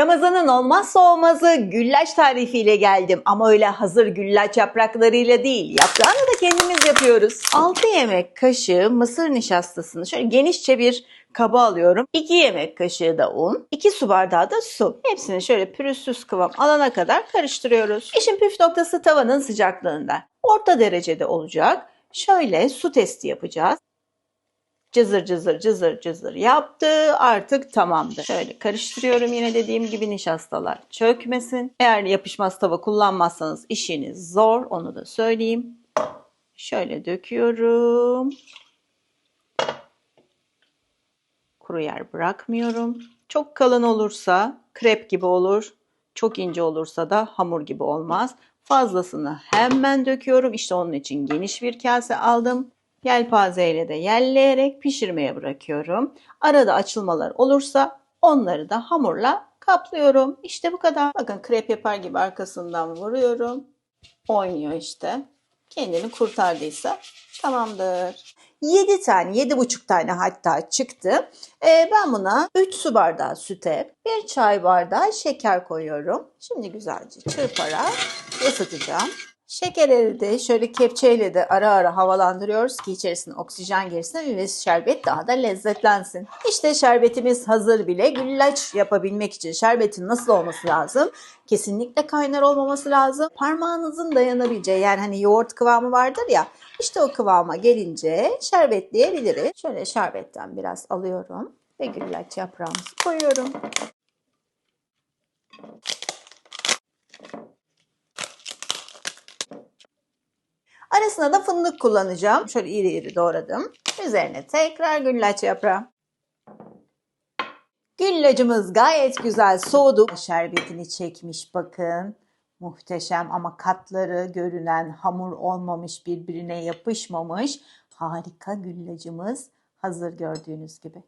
Ramazanın olmazsa olmazı güllaç tarifiyle geldim ama öyle hazır güllaç yapraklarıyla değil. Yaprağını da kendimiz yapıyoruz. 6 yemek kaşığı mısır nişastasını şöyle genişçe bir kaba alıyorum. 2 yemek kaşığı da un, 2 su bardağı da su. Hepsini şöyle pürüzsüz kıvam alana kadar karıştırıyoruz. İşin püf noktası tavanın sıcaklığında. Orta derecede olacak. Şöyle su testi yapacağız cızır cızır cızır cızır yaptı. Artık tamamdır. Şöyle karıştırıyorum yine dediğim gibi nişastalar çökmesin. Eğer yapışmaz tava kullanmazsanız işiniz zor. Onu da söyleyeyim. Şöyle döküyorum. Kuru yer bırakmıyorum. Çok kalın olursa krep gibi olur. Çok ince olursa da hamur gibi olmaz. Fazlasını hemen döküyorum. İşte onun için geniş bir kase aldım. Yelpazeyle de yelleyerek pişirmeye bırakıyorum. Arada açılmalar olursa onları da hamurla kaplıyorum. İşte bu kadar. Bakın krep yapar gibi arkasından vuruyorum. Oynuyor işte. Kendini kurtardıysa tamamdır. 7 tane, 7,5 tane hatta çıktı. Ee, ben buna 3 su bardağı süte, 1 çay bardağı şeker koyuyorum. Şimdi güzelce çırparak ısıtacağım. Şeker eridi. Şöyle kepçeyle de ara ara havalandırıyoruz ki içerisine oksijen girsin ve şerbet daha da lezzetlensin. İşte şerbetimiz hazır bile. Güllaç yapabilmek için şerbetin nasıl olması lazım? Kesinlikle kaynar olmaması lazım. Parmağınızın dayanabileceği yani hani yoğurt kıvamı vardır ya. İşte o kıvama gelince şerbetleyebiliriz. Şöyle şerbetten biraz alıyorum ve güllaç yaprağımızı koyuyorum. Arasına da fındık kullanacağım. Şöyle iri iri doğradım. Üzerine tekrar güllaç yaprağı. Güllacımız gayet güzel soğudu. Şerbetini çekmiş bakın. Muhteşem ama katları görünen hamur olmamış birbirine yapışmamış. Harika güllacımız hazır gördüğünüz gibi.